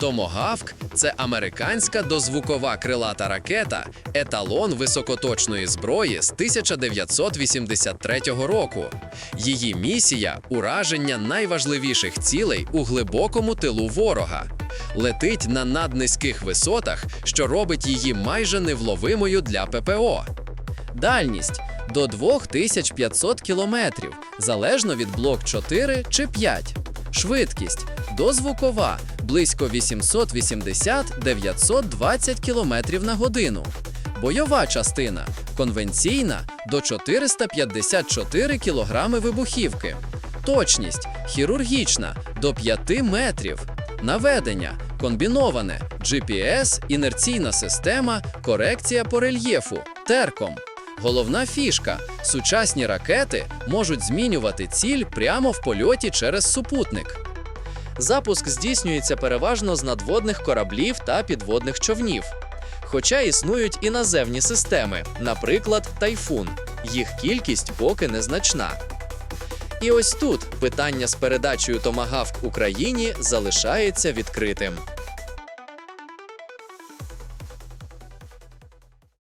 Томогавк це американська дозвукова крилата ракета, еталон високоточної зброї з 1983 року. Її місія ураження найважливіших цілей у глибокому тилу ворога. Летить на наднизьких висотах, що робить її майже невловимою для ППО. Дальність до 2500 кілометрів, залежно від блок 4 чи 5. Швидкість дозвукова близько 880-920 км на годину. Бойова частина конвенційна до 454 кг вибухівки. Точність хірургічна до 5 метрів. Наведення комбіноване GPS, інерційна система, корекція по рельєфу, терком. Головна фішка: сучасні ракети можуть змінювати ціль прямо в польоті через супутник. Запуск здійснюється переважно з надводних кораблів та підводних човнів. Хоча існують і наземні системи, наприклад, тайфун. Їх кількість поки незначна. І ось тут питання з передачею Томагавк Україні залишається відкритим.